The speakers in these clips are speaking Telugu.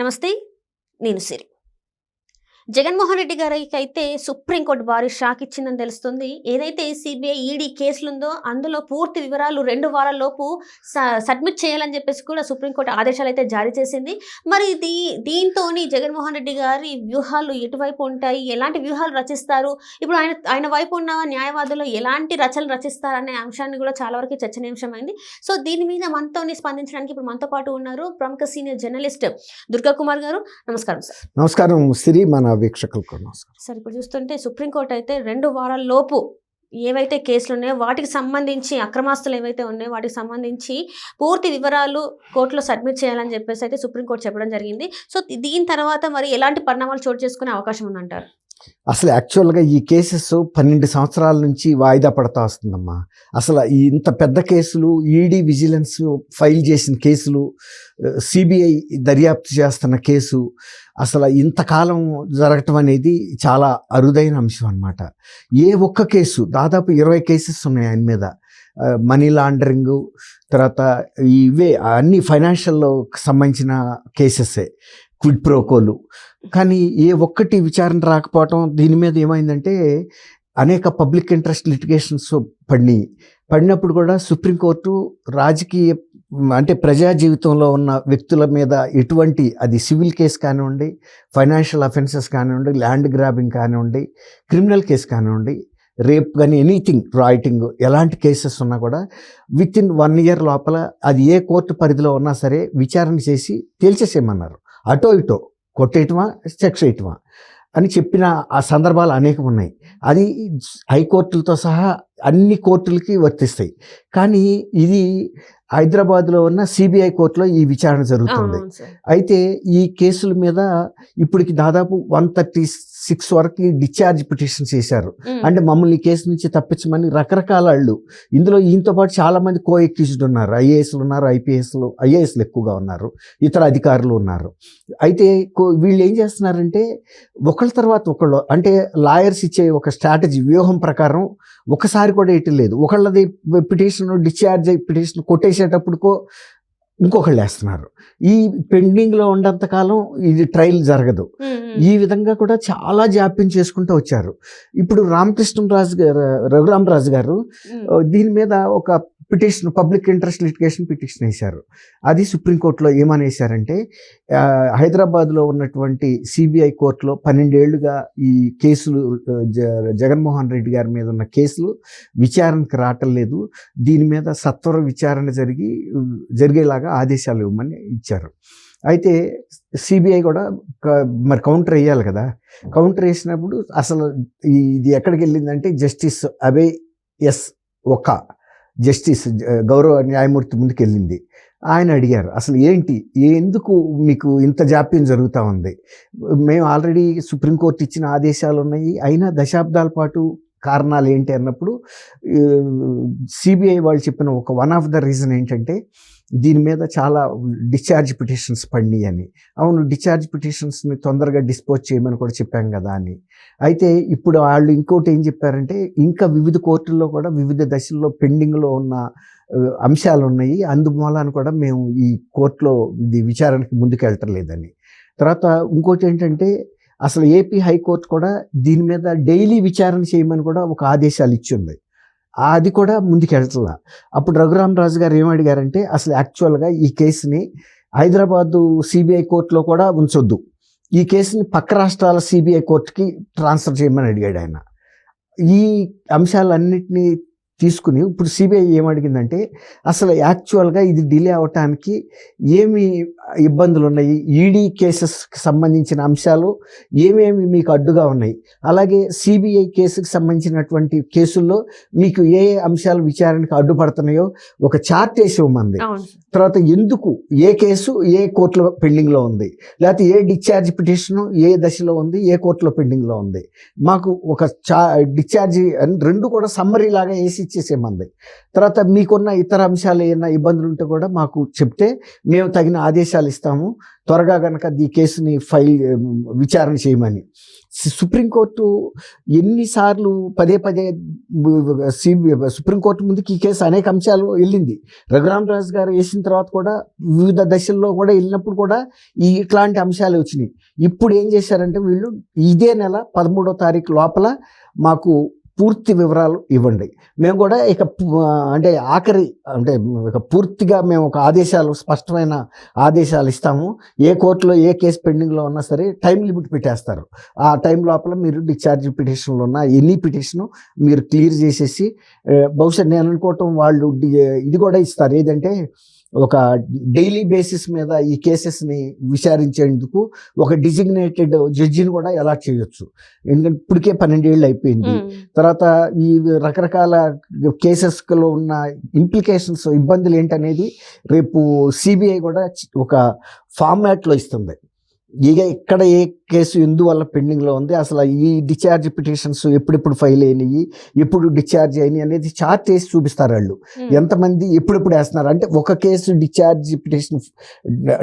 నమస్తే నేను సిరి. జగన్మోహన్ రెడ్డి గారికి అయితే సుప్రీంకోర్టు భారీ షాక్ ఇచ్చిందని తెలుస్తుంది. ఏదైతే సిబిఐ ఈడీ కేసులు ఉందో అందులో పూర్తి వివరాలు రెండు వారాల లోపు సబ్మిట్ చేయాలని చెప్పేసి కూడా సుప్రీంకోర్టు ఆదేశాలు అయితే జారీ చేసింది. మరి దీ దీంతో జగన్మోహన్ రెడ్డి గారి వ్యూహాలు ఎటువైపు ఉంటాయి? ఎలాంటి వ్యూహాలు రచిస్తారు? ఇప్పుడు ఆయన ఆయన వైపు ఉన్న న్యాయవాదులు ఎలాంటి రచనలు రచిస్తారనే అంశాన్ని కూడా చాలా వరకు చర్చనీయాంశమైంది. సో దీని మీద మనతోని స్పందించడానికి ఇప్పుడు మనతో పాటు ఉన్నారు ప్రముఖ సీనియర్ జర్నలిస్ట్ దుర్గా కుమార్ గారు. నమస్కారం సార్. నమస్కారం. సిరి మన వీక్షకులకు నమస్కారం. సార్ ఇప్పుడు చూస్తుంటే సుప్రీంకోర్టు అయితే రెండు వారాల లోపు ఏవైతే కేసులు ఉన్నాయో వాటికి సంబంధించి అక్రమాస్తులు ఏవైతే ఉన్నాయో వాటికి సంబంధించి పూర్తి వివరాలు కోర్టులో సబ్మిట్ చేయాలని చెప్పేసి అయితే సుప్రీంకోర్టు చెప్పడం జరిగింది. సో దీని తర్వాత మరి ఎలాంటి పరిణామాలు చోటు చేసుకునే అవకాశం ఉందంటారు? అసలు యాక్చువల్గా ఈ కేసెస్ పన్నెండు సంవత్సరాల నుంచి వాయిదా పడతా వస్తుందమ్మా. అసలు ఇంత పెద్ద కేసులు ఈడీ విజిలెన్స్ ఫైల్ చేసిన కేసులు సిబిఐ దర్యాప్తు చేస్తున్న కేసు అసలు ఇంతకాలం జరగటం అనేది చాలా అరుదైన అంశం అనమాట ఏ ఒక్క కేసు దాదాపు ఇరవై కేసెస్ ఉన్నాయి ఆయన మీద. మనీ లాండరింగ్ తర్వాత ఇవే అన్ని ఫైనాన్షియల్ సంబంధించిన కేసెసే. క్విడ్ ప్రోకోలు కానీ ఏ ఒక్కటి విచారణ రాకపోవటం దీని మీద ఏమైందంటే అనేక పబ్లిక్ ఇంట్రెస్ట్ లిటిగేషన్స్ పడినాయి. పడినప్పుడు కూడా సుప్రీంకోర్టు రాజకీయ అంటే ప్రజా జీవితంలో ఉన్న వ్యక్తుల మీద ఎటువంటి అది సివిల్ కేసు కానివ్వండి ఫైనాన్షియల్ అఫెన్సెస్ కానివ్వండి ల్యాండ్ గ్రాబింగ్ కానివ్వండి క్రిమినల్ కేసు కానివ్వండి రేప్ కానీ ఎనీథింగ్ రాయిటింగ్ ఎలాంటి కేసెస్ ఉన్నా కూడా విత్ ఇన్ వన్ ఇయర్ లోపల అది ఏ కోర్టు పరిధిలో ఉన్నా సరే విచారణ చేసి తేల్చేసేయమన్నారు. అటో ఇటో కొట్టేయటమా చెక్స్ వేయటమా అని చెప్పిన ఆ సందర్భాలు అనేకం ఉన్నాయి అది హైకోర్టులతో సహా అన్ని కోర్టులకి వర్తిస్తాయి. కానీ ఇది హైదరాబాద్లో ఉన్న సిబిఐ కోర్టులో ఈ విచారణ జరుగుతుంది. అయితే ఈ కేసుల మీద ఇప్పటికి దాదాపు వన్ థర్టీ సిక్స్ వరకు డిశ్చార్జ్ పిటిషన్ చేశారు. అంటే మమ్మల్ని ఈ కేసు నుంచి తప్పించమని రకరకాల వాళ్ళు ఇందులో ఈయనతో పాటు చాలా మంది కో ఎక్యూజ్డ్ ఉన్నారు. ఐఏఎస్లు ఉన్నారు ఐపీఎస్లు ఐఏఎస్లు ఎక్కువగా ఉన్నారు ఇతర అధికారులు ఉన్నారు. అయితే కో- వీళ్ళు ఏం చేస్తున్నారంటే ఒకళ్ళ తర్వాత ఒకళ్ళు అంటే లాయర్స్ ఇచ్చే ఒక స్ట్రాటజీ వ్యూహం ప్రకారం ఒకసారి కూడా ఇటు లేదు. ఒకళ్ళది పిటిషన్ డిశ్చార్జ్ పిటిషన్ కొట్టేసేటప్పుడుకో ఇంకొకళ్ళు వేస్తున్నారు ఈ పెండింగ్లో ఉన్నంతకాలం ఇది ట్రయల్ జరగదు. ఈ విధంగా కూడా చాలా జాప్యం చేసుకుంటూ వచ్చారు. ఇప్పుడు రామకృష్ణరాజు గారు రఘురామరాజు గారు దీని మీద ఒక petition public interest litigation petition వేశారు. అది సుప్రీంకోర్టులో ఏమని వేశారంటే హైదరాబాద్లో ఉన్నటువంటి సిబిఐ కోర్టులో పన్నెండేళ్ళుగా ఈ కేసులు జ- జగన్మోహన్ రెడ్డి గారి మీద ఉన్న కేసులు విచారణకు రావటం లేదు. దీని మీద సత్వర విచారణ జరిగి జరిగేలాగా ఆదేశాలు ఇవ్వమని ఇచ్చారు. అయితే సిబిఐ కూడా మరి కౌంటర్ వేయాలి కదా. కౌంటర్ వేసినప్పుడు అసలు ఇది ఎక్కడికి వెళ్ళిందంటే జస్టిస్ అబే ఎస్ ఒక జస్టిస్ గౌరవ న్యాయమూర్తి ముందుకెళ్ళింది. ఆయన అడిగారు అసలు ఏంటి? ఎందుకు మీకు ఇంత జాప్యం జరుగుతూ ఉంది? మేము ఆల్రెడీ సుప్రీంకోర్టు ఇచ్చిన ఆదేశాలు ఉన్నాయి అయినా దశాబ్దాల పాటు కారణాలు ఏంటి అన్నప్పుడు సిబిఐ వాళ్ళు చెప్పిన ఒక వన్ ఆఫ్ ద రీజన్ ఏంటంటే దీని మీద చాలా డిశ్చార్జ్ పిటిషన్స్ పడినాయి అని. అవును డిశ్చార్జ్ పిటిషన్స్ని తొందరగా డిస్పోజ్ చేయమని కూడా చెప్పాం కదా అని. అయితే ఇప్పుడు వాళ్ళు ఇంకోటి ఏం చెప్పారంటే ఇంకా వివిధ కోర్టుల్లో కూడా వివిధ దశల్లో పెండింగ్లో ఉన్న అంశాలు ఉన్నాయి. అందుమూలాన్ని కూడా మేము ఈ కోర్టులో ఇది విచారణకి ముందుకు వెళ్ళటం లేదని తర్వాత ఇంకోటి ఏంటంటే అసలు ఏపీ హైకోర్టు కూడా దీని మీద డైలీ విచారణ చేయమని కూడా ఒక ఆదేశాలు ఇచ్చింది. అది కూడా ముందుకెళ్తలా. అప్పుడు రఘురామ్ రాజు గారు ఏమడిగారంటే అడిగారంటే అసలు యాక్చువల్గా ఈ కేసుని హైదరాబాదు సిబిఐ కోర్టులో కూడా ఉంచొద్దు. ఈ కేసుని పక్క రాష్ట్రాల సిబిఐ కోర్టుకి ట్రాన్స్ఫర్ చేయమని అడిగాడు ఆయన. ఈ అంశాలన్నింటినీ తీసుకుని ఇప్పుడు సిబిఐ ఏమడిగిందంటే అసలు యాక్చువల్గా ఇది డిలే అవటానికి ఏమి ఇబ్బందులు ఉన్నాయి ఈడీ కేసెస్కి సంబంధించిన అంశాలు ఏమేమి మీకు అడ్డుగా ఉన్నాయి? అలాగే సిబిఐ కేసుకి సంబంధించినటువంటి కేసుల్లో మీకు ఏ ఏ అంశాలు విచారణకు అడ్డుపడుతున్నాయో ఒక చార్ట్ వేసి ఇవ్వమంది. తర్వాత ఎందుకు ఏ కేసు ఏ కోర్టులో పెండింగ్లో ఉంది? లేకపోతే ఏ డిశ్చార్జ్ పిటిషన్ ఏ దశలో ఉంది? ఏ కోర్టులో పెండింగ్లో ఉంది? మాకు ఒక చా డిశ్చార్జ్ రెండు కూడా సమ్మరీ లాగా వేసి ఇచ్చేసేమంది. తర్వాత మీకున్న ఇతర అంశాలు ఏమైనా ఇబ్బందులు ఉంటే కూడా మాకు చెప్తే మేము తగిన ఆదేశాలు ఇస్తాము. త్వరగా కనుక ఈ కేసుని ఫైల్ విచారణ చేయమని. సుప్రీంకోర్టు ఎన్నిసార్లు పదే పదే సిబి సుప్రీంకోర్టు ముందుకి ఈ కేసు అనేక అంశాలు వెళ్ళింది. రఘురామరాజు గారు వేసిన తర్వాత కూడా వివిధ దశల్లో కూడా వెళ్ళినప్పుడు కూడా ఈ ఇట్లాంటి అంశాలు వచ్చినాయి. ఇప్పుడు ఏం చేశారంటే వీళ్ళు ఇదే నెల పదమూడో తారీఖు లోపల మాకు పూర్తి వివరాలు ఇవ్వండి. మేము కూడా ఇక అంటే ఆఖరి అంటే ఇక పూర్తిగా మేము ఒక ఆదేశాలు స్పష్టమైన ఆదేశాలు ఇస్తాము. ఏ కోర్టులో ఏ కేసు పెండింగ్లో ఉన్నా సరే టైం లిమిట్ పెట్టేస్తారు. ఆ టైం లోపల మీరు డిశ్చార్జ్ పిటిషన్లో ఉన్న ఎనీ పిటిషన్ మీరు క్లియర్ చేసేసి బహుశా నేను అనుకోవటం వాళ్ళు ఇది కూడా ఇస్తారు. ఏదంటే ఒక డైలీ బేసిస్ మీద ఈ కేసెస్ని విచారించేందుకు ఒక డిజిగ్నేటెడ్ జడ్జిని కూడా ఎలా చేయొచ్చు. ఎందుకంటే ఇప్పటికే పన్నెండేళ్ళు అయిపోయింది. తర్వాత ఈ రకరకాల కేసెస్లో ఉన్న ఇంప్లికేషన్స్ ఇబ్బందులు ఏంటనేది రేపు సిబిఐ కూడా ఒక ఫార్మాట్లో ఇస్తుంది. ఇక ఇక్కడ ఏ కేసు ఎందువల్ల పెండింగ్లో ఉంది? అసలు ఈ డిశ్చార్జ్ పిటిషన్స్ ఎప్పుడెప్పుడు ఫైల్ అయినాయి? ఎప్పుడు డిశ్చార్జ్ అయినాయి అనేది చార్ట్ వేసి చూపిస్తారు వాళ్ళు. ఎంతమంది ఎప్పుడెప్పుడు వేస్తున్నారు? అంటే ఒక కేసు డిశ్చార్జ్ పిటిషన్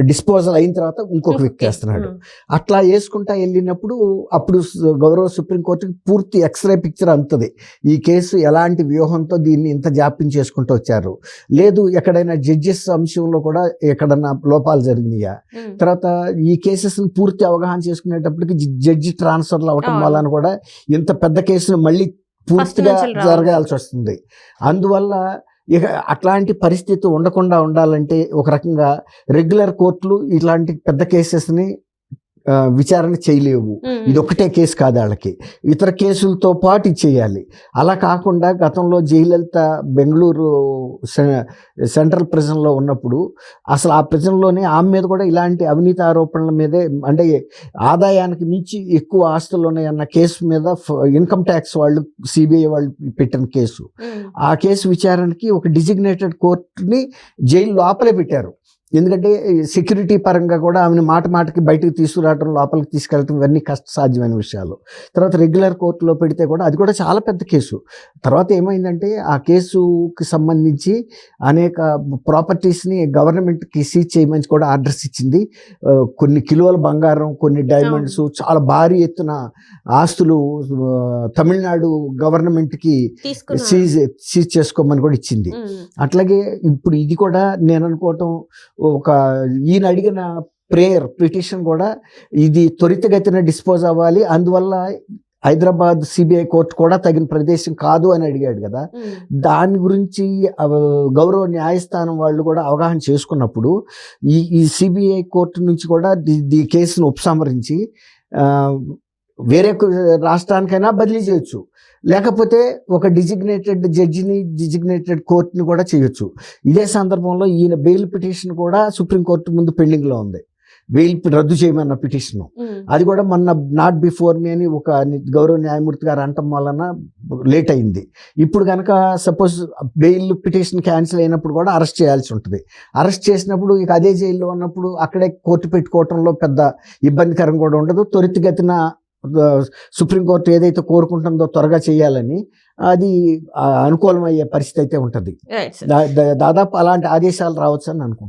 డిస్పోజల్ అయిన తర్వాత ఇంకొక వ్యక్తి వేస్తున్నాడు. అట్లా వేసుకుంటా వెళ్ళినప్పుడు అప్పుడు గౌరవ సుప్రీంకోర్టుకి పూర్తి ఎక్స్రే పిక్చర్ అంతది ఈ కేసు ఎలాంటి వ్యూహంతో దీన్ని ఇంత జాప్యం చేసుకుంటూ వచ్చారు? లేదు ఎక్కడైనా జడ్జెస్ అంశంలో కూడా ఎక్కడన్నా లోపాలు జరిగినాయా. తర్వాత ఈ కేసెస్ని పూర్తి అవగాహన చేసుకునేటప్పటికి జడ్జి ట్రాన్స్ఫర్లు అవటం అవును. వలన కూడా ఇంత పెద్ద కేసును మళ్ళీ పూర్తిగా. జరగాల్సి వస్తుంది అందువల్ల ఇక అట్లాంటి పరిస్థితి ఉండకుండా ఉండాలంటే ఒక రకంగా రెగ్యులర్ కోర్టులు ఇట్లాంటి పెద్ద కేసెస్ని విచారణ చేయలేవు. ఇది ఒకటే కేసు కాదు వాళ్ళకి ఇతర కేసులతో పాటు చేయాలి. అలా కాకుండా గతంలో జయలలిత బెంగళూరు సె- సెంట్రల్ ప్రిజన్లో ఉన్నప్పుడు అసలు ఆ ప్రిజన్లోనే ఆమె మీద కూడా ఇలాంటి అవినీతి ఆరోపణల మీదే అంటే ఆదాయానికి మించి ఎక్కువ ఆస్తులు ఉన్నాయన్న కేసు మీద ఇన్కమ్ ట్యాక్స్ వాళ్ళు సిబిఐ వాళ్ళు పెట్టిన కేసు. ఆ కేసు విచారణకి ఒక డిజిగ్నేటెడ్ కోర్టుని జైలు లోపలే పెట్టారు. ఎందుకంటే సెక్యూరిటీ పరంగా కూడా ఆమెను మాట మాటకి బయటకు తీసుకురావడం లోపలికి తీసుకెళ్ళటం ఇవన్నీ కష్ట సాధ్యమైన విషయాలు. తర్వాత రెగ్యులర్ కోర్టులో పెడితే కూడా అది కూడా చాలా పెద్ద కేసు. తర్వాత ఏమైందంటే ఆ కేసుకి సంబంధించి అనేక ప్రాపర్టీస్ని గవర్నమెంట్కి సీజ్ చేయమని కూడా ఆర్డర్స్ ఇచ్చింది. కొన్ని కిలోల బంగారం కొన్ని డైమండ్స్ చాలా భారీ ఎత్తున ఆస్తులు తమిళనాడు గవర్నమెంట్కి సీజ్ సీజ్ చేసుకోమని కూడా ఇచ్చింది. అట్లాగే ఇప్పుడు ఇది కూడా నేను అనుకోవటం ఒక ఈయన అడిగిన ప్రేయర్ పిటిషన్ కూడా ఇది త్వరితగతిన డిస్పోజ్ అవ్వాలి. అందువల్ల హైదరాబాద్ సిబిఐ కోర్టు కూడా తగిన ప్రదేశం కాదు అని అడిగాడు కదా. ఉమ్. దాని గురించి గౌరవ న్యాయస్థానం వాళ్ళు కూడా అవగాహన చేసుకున్నప్పుడు ఈ ఈ సిబిఐ కోర్టు నుంచి కూడా ది- ఈ కేసును ఉపసంహరించి వేరే రాష్ట్రానికైనా బదిలీ చేయొచ్చు. లేకపోతే ఒక డిజిగ్నేటెడ్ జడ్జిని డిజిగ్నేటెడ్ కోర్టుని కూడా చేయొచ్చు. ఇదే సందర్భంలో ఈయన బెయిల్ పిటిషన్ కూడా సుప్రీంకోర్టు ముందు పెండింగ్లో ఉంది. బెయిల్ రద్దు చేయమన్న పిటిషన్. అది కూడా మొన్న నాట్ బిఫోర్ మీ అని ఒక గౌరవ న్యాయమూర్తి గారు అంటం వలన లేట్ అయింది. ఇప్పుడు కనుక సపోజ్ బెయిల్ పిటిషన్ క్యాన్సిల్ అయినప్పుడు కూడా అరెస్ట్ చేయాల్సి ఉంటుంది. అరెస్ట్ చేసినప్పుడు ఇక అదే జైల్లో ఉన్నప్పుడు అక్కడే కోర్టు పెట్టుకోవటంలో పెద్ద ఇబ్బందికరం కూడా ఉండదు. త్వరితగతిన సుప్రీంకోర్టు ఏదైతే కోరుకుంటుందో త్వరగా చేయాలని అది అనుకూలమయ్యే పరిస్థితి అయితే ఉంటుంది. దాదాపు అలాంటి ఆదేశాలు రావచ్చు అని అనుకుంటున్నాను.